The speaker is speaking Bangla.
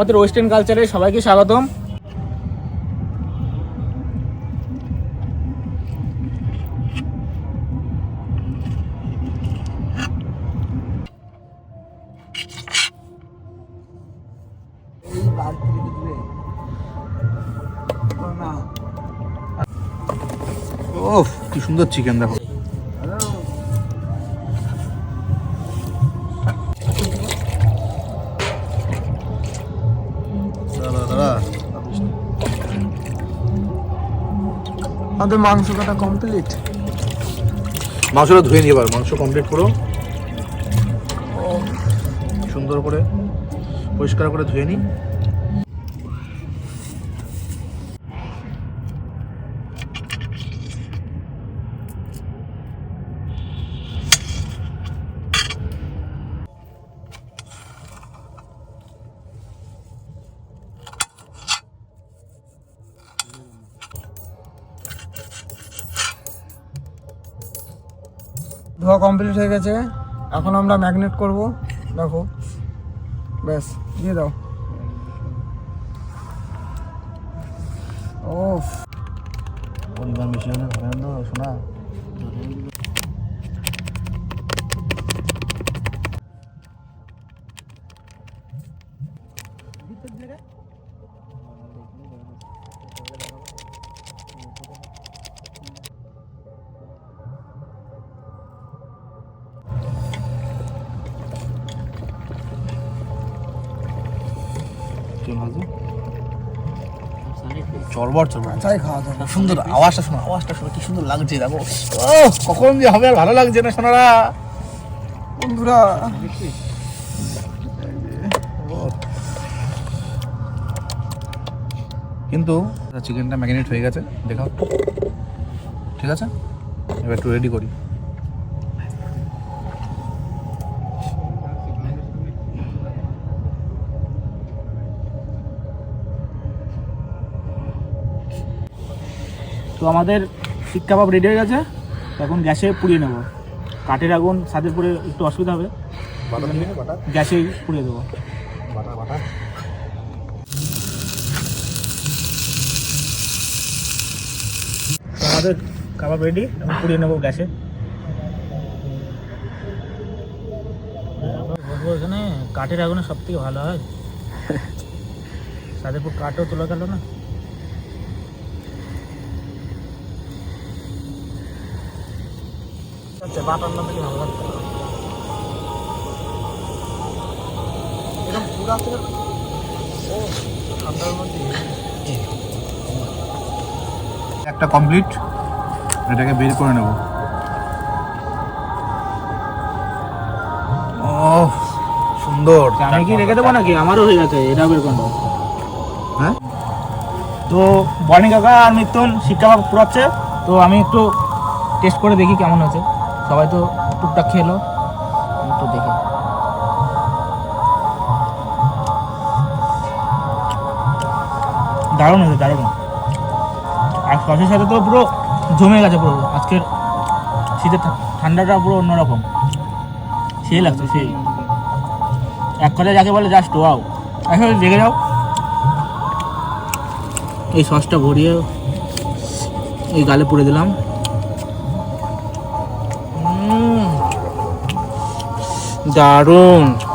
আমাদের ওয়েস্টার্ন কালচারে সবাইকে স্বাগতম। ও কি সুন্দর চিকেন দেখো। আমাদের মাংস কাটা কমপ্লিট মাংসটা ধুয়ে নিয়ে এবার, মাংস কমপ্লিট করো সুন্দর করে পরিষ্কার করে ধুয়ে নিই। ধোয়া কমপ্লিট হয়ে গেছে। এখন আমরা ম্যাগনেট করব। দেখো। ব্যাস, দিয়ে দাও। ও পরিবার মিশনের শোনা। চরবর চরবর চাই খাওয়া যাবে সুন্দর আওয়াজটা শোনো। আওয়াজটা শোনো কি সুন্দর লাগছে দেখো। ও কখন যে হবে আর ভালো লাগছে না সোনারা। বন্ধুরা। কিন্তু চিকেনটা ম্যাগনেট হয়ে গেছে দেখাও। ঠিক আছে? এবার একটু রেডি করি। তো আমাদের শিক কাবাব রেডি হয়ে গেছে এখন গ্যাসে পুড়িয়ে নেব। কাঠের আগুন সাথে পুড়ে একটু অসুবিধা হবে বাটা দিয়ে বাটা? গ্যাসে পুড়িয়ে দেবো। আমাদের কাবাব রেডি এখন পুড়িয়ে নেব গ্যাসে। বলব এখানে কাঠের আগুনে সব থেকে ভালো হয়। সাথে পুরো কাঠও তোলা গেল না আচ্ছা বাটার না থেকে ভালো লাগতো এরকম পুরা তো ও ঠান্ডার মধ্যে একটা কমপ্লিট এটাকে বের করে নেব। ও সুন্দর। আমি কি রেখে দেবো নাকি? আমারও হয়ে গেছে এটা বের করব হ্যাঁ? তো বনি কাকা আর মিত্তন শিক্ষা পুরাচ্ছে তো আমি একটু টেস্ট করে দেখি কেমন হয়েছে। সবাই তো টুকটাক খেলো। একটু দেখি। দারুণ হয়েছে, দারুণ। আর সসের সাথে তো পুরো জমে গেছে পুরো। আজকের শীতের ঠান্ডাটা পুরো অন্যরকম। সেই লাগছে, সেই। এক কথায় যাকে বলে জাস্ট ওয়াও আসলে দেখে যাও এই সসটা ভরিয়ে এই গালে পুড়ে দিলাম। দারুণ।